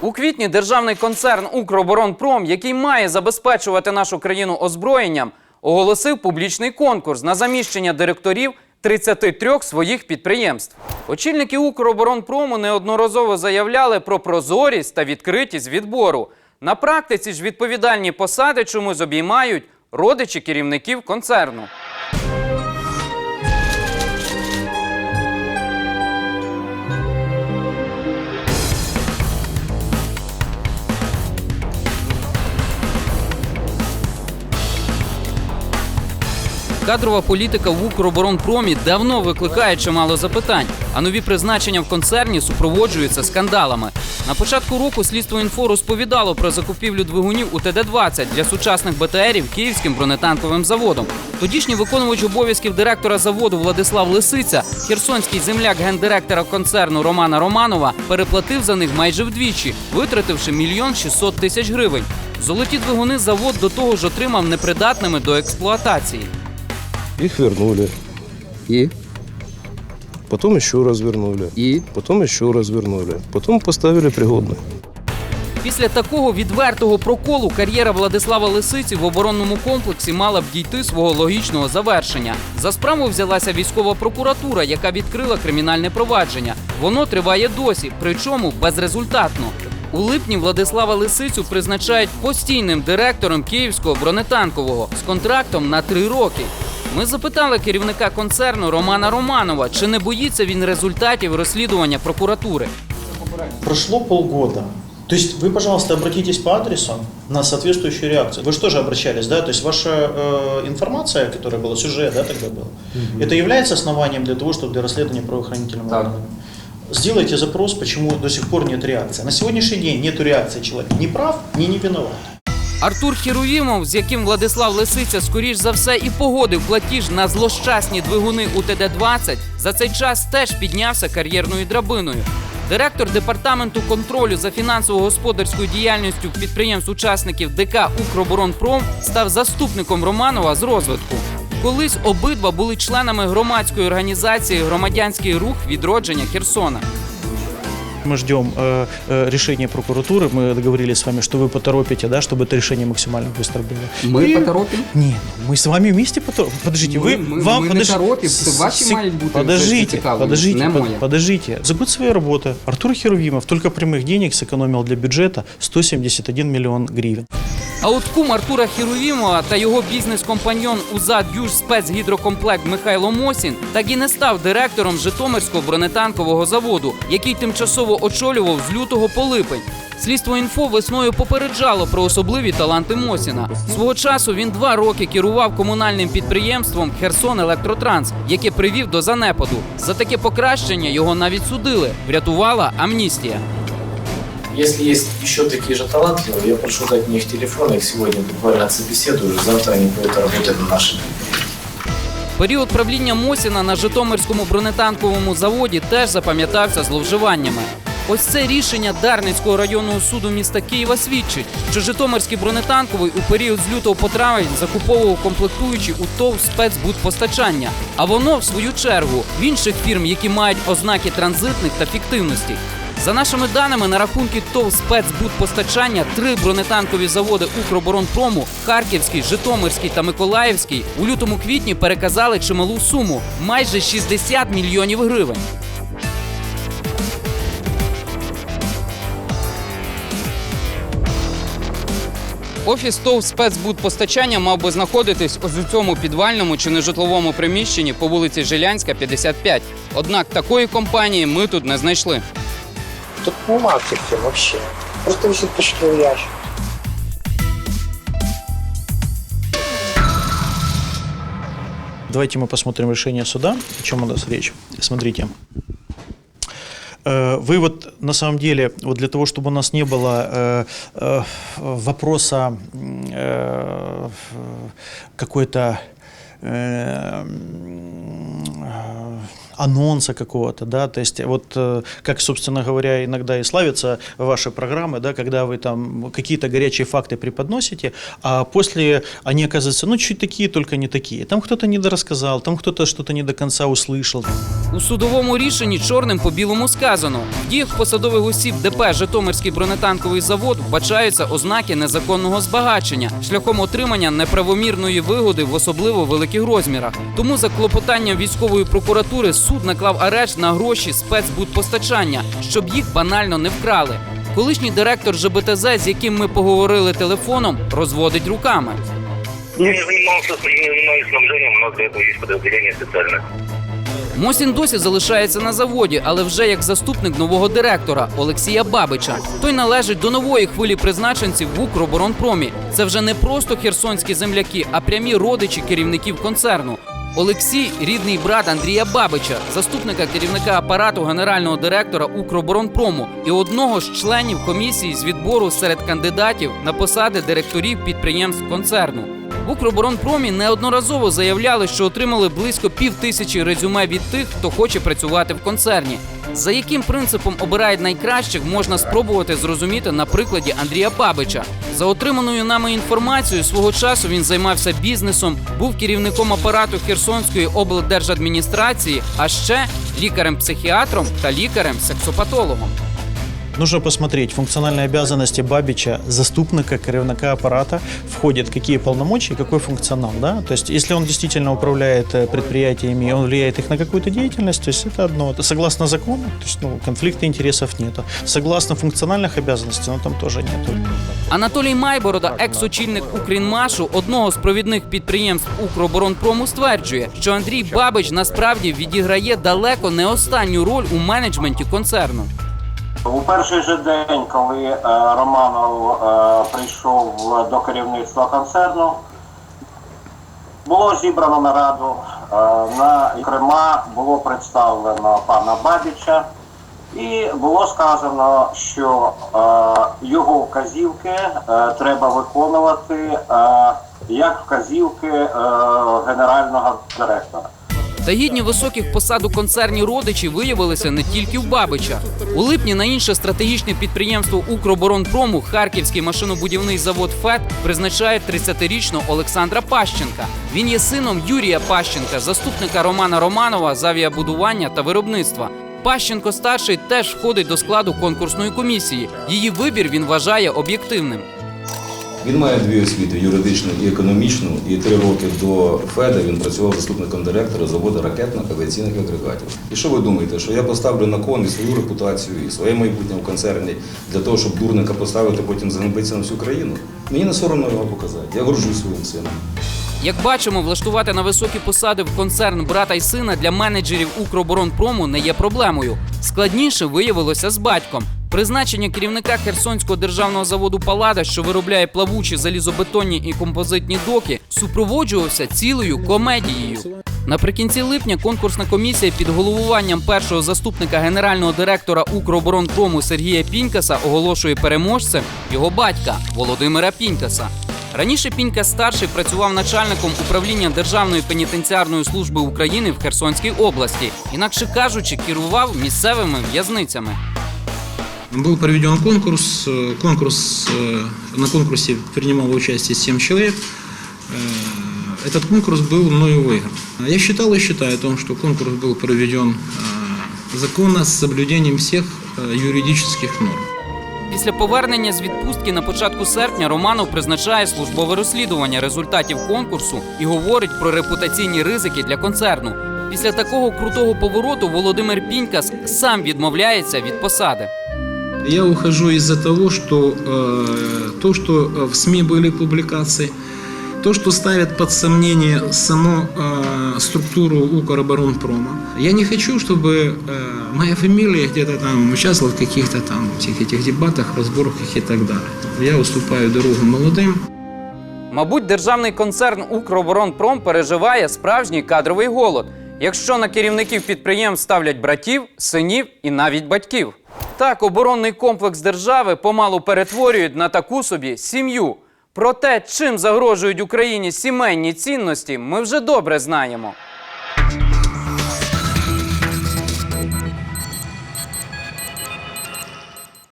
У квітні державний концерн Укроборонпром, який має забезпечувати нашу країну озброєнням, оголосив публічний конкурс на заміщення директорів 33 своїх підприємств. Очільники Укроборонпрому неодноразово заявляли про прозорість та відкритість відбору. На практиці ж відповідальні посади чомусь обіймають родичі керівників концерну. Кадрова політика в Укроборонпромі давно викликає чимало запитань, а нові призначення в концерні супроводжуються скандалами. На початку року слідство інфо розповідало про закупівлю двигунів у ТД-20 для сучасних БТРів Київським бронетанковим заводом. Тодішній виконувач обов'язків директора заводу Владислав Лисиця, херсонський земляк гендиректора концерну Романа Романова, переплатив за них майже вдвічі, витративши мільйон 600 тисяч гривень. Золоті двигуни завод до того ж отримав непридатними до експлуатації. Их вернули. И? Потом еще раз вернули. И? Потом еще раз вернули. Потом поставили пригодно. Після такого відвертого проколу кар'єра Владислава Лисиці в оборонному комплексі мала б дійти свого логічного завершення. За справу взялася військова прокуратура, яка відкрила кримінальне провадження. Воно триває досі, причому безрезультатно. У липні Владислава Лисицю призначають постійним директором Київського бронетанкового з контрактом на три роки. Ми запитали керівника концерну Романа Романова, чи не боїться він результатів розслідування прокуратури. Прошло полгода. То есть вы, пожалуйста, обратитесь по адресу на соответствующую реакцию. Вы же тоже обращались, да? То есть ваша э, информация, которая была, сюжет, да, тогда был, это является основанием для того, чтобы для расследования правоохранительными Так. органами? Сделайте запрос, почему до сих пор нет реакции. На сегодняшний день нет реакции человека. Ни прав, ни не виноват. Артур Хіруїмов, з яким Владислав Лисиця скоріш за все і погодив платіж на злощасні двигуни у ТД-20, за цей час теж піднявся кар'єрною драбиною. Директор департаменту контролю за фінансово-господарською діяльністю підприємств-учасників ДК Укроборонпром став заступником Романова з розвитку. Колись обидва були членами громадської організації Громадянський рух відродження Херсона. Мы ждем э, э, решения прокуратуры. Мы договорились с вами, что вы поторопите, да, чтобы это решение максимально быстро было. Мы И- поторопим? Нет, мы с вами вместе поторопим. Подождите, Мы- вы мы- вам мы не подожди- торопим, с- це ваші с- мають бути Подождите, зацікавлені, подождите, не под- моє. подождите. За год своей работы Артур Херувимов только прямых денег сэкономил для бюджета 171 миллион гривен. А от кум Артура Хіровімова та його бізнес-компаньйон УЗАД «Юж спецгідрокомплект Михайло Мосін так і не став директором Житомирського бронетанкового заводу, який тимчасово очолював з лютого по липень. Слідство інфо весною попереджало про особливі таланти Мосіна. Свого часу він два роки керував комунальним підприємством Херсон Електротранс, яке привів до занепаду. За таке покращення його навіть судили. Врятувала амністія. Если есть еще такие же талантливые, я прошу дать мне их телефон, я их сегодня буквально отсобеседую, завтра они будут работать на нашем Період правління Мосіна на Житомирському бронетанковому заводі теж запам'ятався зловживаннями. Ось це рішення Дарницького районного суду міста Києва свідчить, що Житомирський бронетанковий у період з лютого по травень закуповував комплектуючі у ТОВ спецбудпостачання. А воно, в свою чергу, в інших фірм, які мають ознаки транзитних та фіктивності. За нашими даними, на рахунки ТОВ спецбудпостачання три бронетанкові заводи Укроборонпрому Харківський, Житомирський та Миколаївський у лютому-квітні переказали чималу суму майже 60 мільйонів гривень. Офіс ТОВ спецбудпостачання мав би знаходитись ось у цьому підвальному чи нежитловому приміщенні по вулиці Жилянська, 55. Однак такої компанії ми тут не знайшли. Тут не маркетинг вообще. Просто висит почтовый ящик. Давайте мы посмотрим решение суда. О чем у нас речь? Смотрите. Э, Вы вот на самом деле, вот для того, чтобы у нас не было э, э, вопроса э, какой-то э, э, анонса какого-то, да, то есть вот э, как, собственно говоря, иногда и славятся ваши программы, да, когда вы там какие-то горячие факты преподносите, а после они оказываются, ну, чуть такие, только не такие. Там кто-то недорассказал, там кто-то что-то не до конца услышал. У судовому рішенні чорним по білому сказано: в діях посадових осіб ДП Житомирський бронетанковий завод вбачаються ознаки незаконного збагачення шляхом отримання неправомірної вигоди в особливо великих розмірах. Тому за клопотанням військової прокуратури суд наклав арешт на гроші спецбудпостачання, щоб їх банально не вкрали. Колишній директор ЖБТЗ, з яким ми поговорили телефоном, розводить руками. Я не занимался, не занимаюсь у нас для подразделение специальное. Мосін досі залишається на заводі, але вже як заступник нового директора Олексія Бабича. Той належить до нової хвилі призначенців в Укроборонпромі. Це вже не просто херсонські земляки, а прямі родичі керівників концерну. Олексій рідний брат Андрія Бабича, заступника керівника апарату генерального директора Укроборонпрому і одного з членів комісії з відбору серед кандидатів на посади директорів підприємств концерну. В Укроборонпромі неодноразово заявляли, що отримали близько пів тисячі резюме від тих, хто хоче працювати в концерні. За яким принципом обирають найкращих, можна спробувати зрозуміти на прикладі Андрія Бабича. За отриманою нами інформацією, свого часу він займався бізнесом, був керівником апарату Херсонської облдержадміністрації, а ще лікарем-психіатром та лікарем-сексопатологом. Нужно посмотреть функциональные обязанности Бабича, заступника, керівника аппарата, входят какие полномочия, какой функционал. Да? То есть, если он действительно управляет э, предприятиями, он влияет их на какую-то деятельность, то есть это одно. Это согласно закону, то есть ну, конфликта интересов нету. Согласно функциональных обязанностей, ну, там тоже нету. Анатолій Майборода, екс-очільник Укрінмашу, одного з провідних підприємств Укроборонпрому, стверджує, що Андрій Бабич насправді відіграє далеко не останню роль у менеджменті концерну. У перший же день, коли е, Романов е, прийшов до керівництва концерну, було зібрано нараду. Е, на Крима було представлено пана Бабіча, і було сказано, що його вказівки треба виконувати як вказівки генерального директора. Та гідні високих посад у концерні родичі виявилися не тільки в Бабича. У липні на інше стратегічне підприємство Укроборонпрому Харківський машинобудівний завод ФЕД призначає 30-річного Олександра Пащенка. Він є сином Юрія Пащенка, заступника Романа Романова з авіабудування та виробництва. Пащенко старший теж входить до складу конкурсної комісії. Її вибір він вважає об'єктивним. Він має дві освіти юридичну і економічну. І три роки до ФЕДа він працював заступником директора заводу ракетних авіаційних агрегатів. І що ви думаєте, що я поставлю на кон і свою репутацію, і своє майбутнє в концерні для того, щоб дурника поставити, потім заганбитися на всю країну? Мені не соромно його показати. Я горжусь своїм сином. Як бачимо, влаштувати на високі посади в концерн брата й сина для менеджерів Укроборонпрому не є проблемою. Складніше виявилося з батьком. Призначення керівника Херсонського державного заводу Палада, що виробляє плавучі залізобетонні і композитні доки, супроводжувався цілою комедією. Наприкінці липня конкурсна комісія під головуванням першого заступника генерального директора Укроборонпрому Сергія Пінькаса оголошує переможцем його батька Володимира Пінькаса. Раніше Пінька старший працював начальником управління Державної пенітенціарної служби України в Херсонській області, інакше кажучи, керував місцевими в'язницями. Был проведен конкурс. Э, Конкурс, э, на конкурсе принимало участие 7 человек. Э, Этот конкурс был мною выигран. Я считал и считаю о том, что конкурс был проведен э, законно с соблюдением всех э, юридических норм. Після повернення з відпустки на початку серпня Романов призначає службове розслідування результатів конкурсу і говорить про репутаційні ризики для концерну. Після такого крутого повороту Володимир Пінькас сам відмовляється від посади. Я ухожу из-за того, что э, то, что э, в СМИ были публикации, то, что ставит под сомнение саму э, структуру Укроборонпрома. Я не хочу, чтобы э, моя фамилия где-то там участвовала в каких-то там всех этих дебатах, разборках и так далее. Я уступаю дорогу молодым. Мабуть, державний концерн Укроборонпром переживає справжній кадровий голод, якщо на керівників підприємств ставлять братів, синів і навіть батьків. Так, оборонний комплекс держави помалу перетворюють на таку собі сім'ю. Про те, чим загрожують Україні сімейні цінності, ми вже добре знаємо.